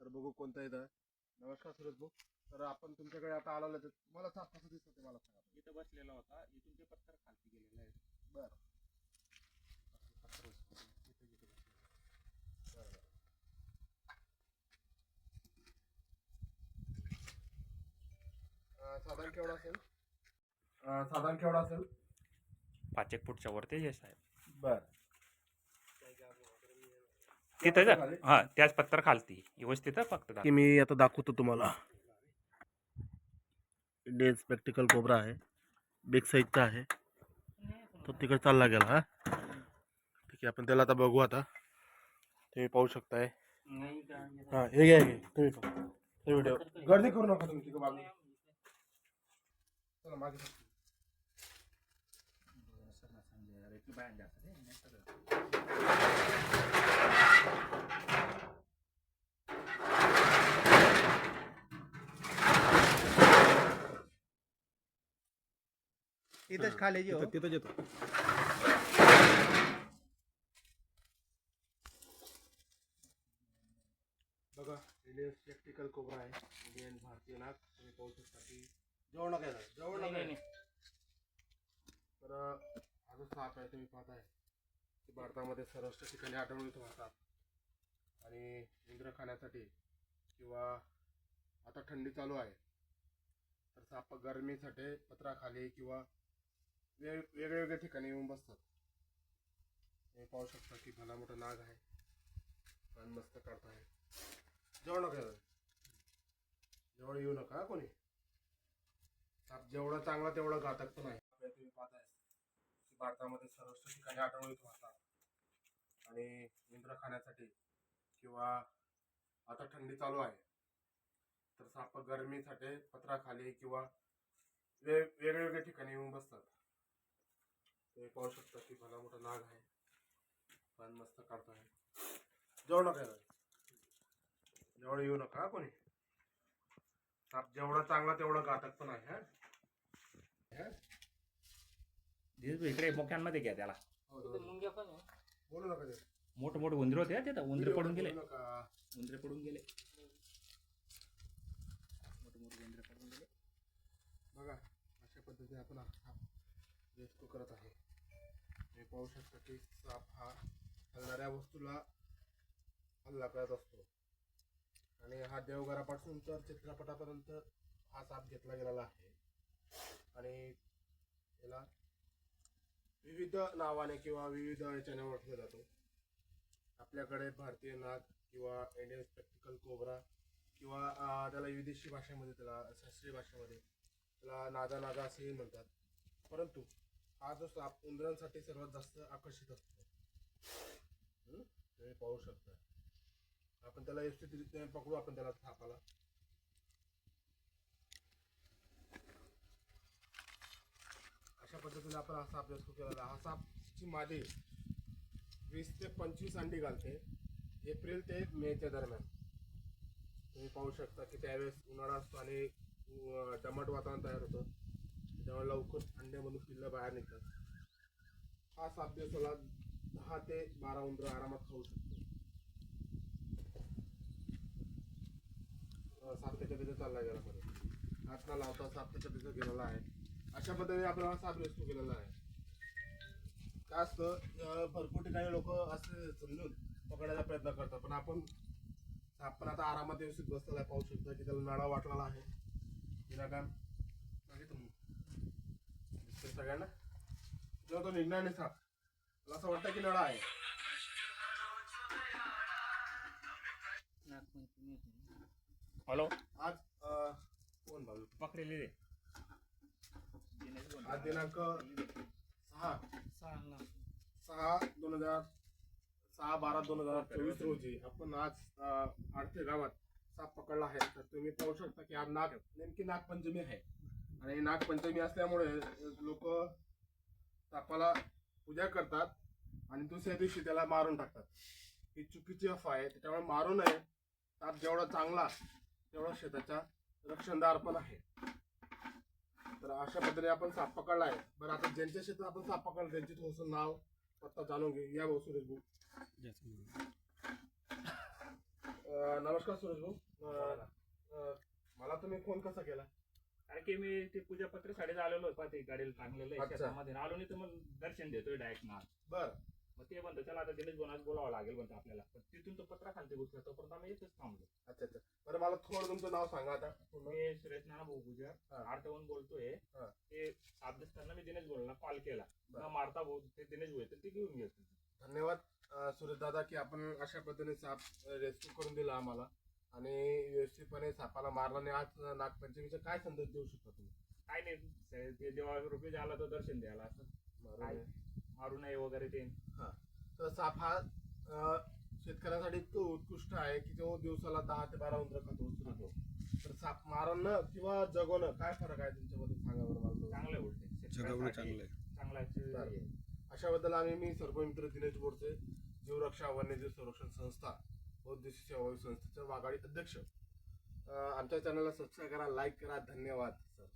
तर बघू कोणतं येतं. नमस्कार सुरेश भाऊ. तर आपण तुमच्याकडे आता आलो तर तुम्हाला साप कसं दिसतं ते मला सांगा. इथं बसलेला होता. इथून ते पत्थर खालती गेलेलं आहे. बरं. साधारण केवढा असेल? साधारण केवढा असेल? पाच एक फूटच्या वरती यश आहे बर. तिथं जा. हा, त्याच खालती. व्यवस्थित फक्त की मी आता दाखवतो तुम्हाला. इंडियन स्पेक्टिकल कोबरा आहे. बिग साईजचा आहे. तो तिकडे चालला गेला, हा. ठीक आहे, आपण त्याला आता बघू आता. तुम्ही पाहू शकताय. हा, हे घ्या. तुम्ही. हे व्हिडिओ गर्दी करू नका तुम्ही मागे. इथंच खाली जे हो. तिथं- तिथंच येतो. बघा इंडियन स्पेक्टिकल कोबरा आहे. इंडियन भारतीय नाग. तुम्ही पाहू शकता की जवळ नका येणार, जवळ नका येणार. तर हा जो साप आहे तुम्ही पाहताय. की भारतामध्ये सर्वस्व ठिकाणी आढळून येतो हा साप. आणि इंद्र खाण्यासाठी किंवा आता थंडी चालू आहे. तर साप गरमीसाठी पत्राखाली किंवा वेग वेगळ्या वेगळ्या ठिकाणी येऊन बसतात. हे पाहू शकता की भला मोठा नाग आहे. पण मस्त काढताय जवळ नका जेवढं जवळ येऊ नका कोणी? साप जेवढा चांगला तेवढा घातक पण आहे. तुम्ही पाहताय की भारतामध्ये सर्वस्व ठिकाणी आढळून येतो आता. आणि इंद्र खाण्यासाठी किंवा आता थंडी चालू आहे. तर साप गरमीसाठी पत्राखाली किंवा वेग वेगवेगळ्या ठिकाणी येऊन बसतात. तुम्ही पाहू शकता की भला मोठा नाग आहे पण मस्त काढतो आहे जवळ नका. जवळ येऊ नका कोणी साप जेवढा चांगला तेवढा घातक पण आहे हा? हा? इकडे मोक्यांमध्ये घ्या त्याला हो, हो. बोलू नका ते. मोठे मोठे उंदरे होते हा तिथं उंदरे पडून गेले. उंदरे पडून गेले मोठे मोठे उंदरे पडून गेले बघा अशा पद्धतीने आपण व्यक्त करत आहे. तुम्ही पाहू शकता की साप हा हलणाऱ्या वस्तूला हल्ला करत असतो. आणि हा देवघरापासून तर चित्रपटापर्यंत हा साप घेतला गेलेला आहे. आणि याला विविध नावाने किंवा विविध याच्याने ओळखला जातो. आपल्याकडे भारतीय नाग किंवा इंडियन स्पेक्टिकल कोबरा किंवा त्याला विदेशी भाषेमध्ये त्याला शास्त्रीय भाषेमध्ये त्याला नादा नादा असेही म्हणतात. परंतु हा जो साप उंदरांसाठी सर्वात जास्त आकर्षित असतो. तुम्ही पाहू शकता. आपण त्याला व्यवस्थितरित्या पकडू आपण त्याला सापाला अशा पद्धतीने आपण हा साप रेस्क्यू केलेला हा सापची मादी वीस ते पंचवीस अंडी घालते. एप्रिल ते मेच्या दरम्यान. तुम्ही पाहू शकता की त्यावेळेस उन्हाळा असतो आणि दमट वातावरण तयार होतं. तेव्हा लवकर अंड्यामधून पिल्लं बाहेर निघतात. हा सात दिवसाला दहा ते बारा उंदर आरामात खाऊ शकतो. सात साप त्याच्या तिथे चालला गेला परत हात लावता सात त्याच्या तिथे गेलेला आहे. अशा पद्धतीने आपल्याला साप रेस्क्यू केलेला आहे. काय असतं भरपूर ठिकाणी लोक असे समजून पकडायचा प्रयत्न करतात पण आपण आपण आता आरामात व्यवस्थित बसलेला आहे पाहू शकतो की त्याला नळा वाटलेला आहे. विनाकारण सगळ्यांना? जेव्हा तो निघणार नाही साप मला असं वाटतं की नळा आहे हॅलो? आज अं, कोण भाऊ पकडेले आज दिनांक सहा. सहा दोन हजार सहा बारा दोन हजार चोवीस रोजी आपण आज अं, आडते गावात साप पकडला आहे. तर तुम्ही पाहू शकता की आज नाग नेमकी नागपंचमी आहे. आणि नागपंचमी असल्यामुळे लोक सापाला पूजा करतात आणि दुसऱ्या दिवशी त्याला मारून टाकतात. ही चुकीची अफवा आहे. त्याच्यामुळे मारू नये. साप जेवढा चांगला तेवढा शेताचा रक्षणदार पण आहे. तर अशा पद्धतीने आपण साप पकडला आहे. बरं आता ज्यांच्या शेतात आपण साप पकडला त्यांची थोडंसं नाव पत्ता जाणून घे या भाऊ सुरेश भाऊ. नमस्कार सुरेश भाऊ. मला तुम्ही फोन कसा केला? कारण की मी ते पूजा पत्रिकासाठी आलेलो पाहते गाडीला टांगलेलं आहे अच्छा. शेतामध्ये आलो नाही तर मग दर्शन देतोय डायरेक्ट ना बर मग ते म्हणतो चला आता दिनेश बोनास बोलावं लागेल म्हणतो आपल्याला पण तिथून तो पत्रा खालती घुसला तोपर्यंत आम्ही येतच थांबलो अच्छा अच्छा बरं मला थोडं तुमचं नाव सांगा आता पूर्ण. मी सुरेश नाना भाऊ गुजर हा. आर्टवून बोलतोय हा. ते साथ दिसताना मी दिनेश बोलला कॉल केला बरं. न मारता भाऊ ते दिनेश भाऊ येतात ते घेऊन घेतो धन्यवाद अं, सुरेश दादा की आपण अशा पद्धतीने साप रेस्क्यू करून दिला आम्हाला आणि व्यवस्थितपणे सापाला मारला आणि आज नागपंचमीचा काय संदेश देऊ शकता तुम्ही? काय नाही. ते देवा रुपये झाला तर दर्शन द्यायला असं. मारून काय? मारू नये वगैरे ते. तर साप हा अं, शेतकऱ्यांसाठी इतकं उत्कृष्ट आहे की तो दिवसाला दहा ते बारा उंदर खातो उचलतो तर साप मारणं किंवा जगवणं काय फरक आहे तुमच्यामध्ये? सांगा बरं मला थोडं. चांगलं आहे उलटे. जगवणं शेतकऱ्यासाठी चांगलं आहे. अशाबद्दल आम्ही मी सर्पमित्र दिनेश बोरचे जीवरक्षा वन्यजीव संरक्षण संस्था बौद्धिक सेवा संस्थेचे वाघाडी अध्यक्ष. आमच्या चॅनलला सबस्क्राईब करा लाईक करा. धन्यवाद सर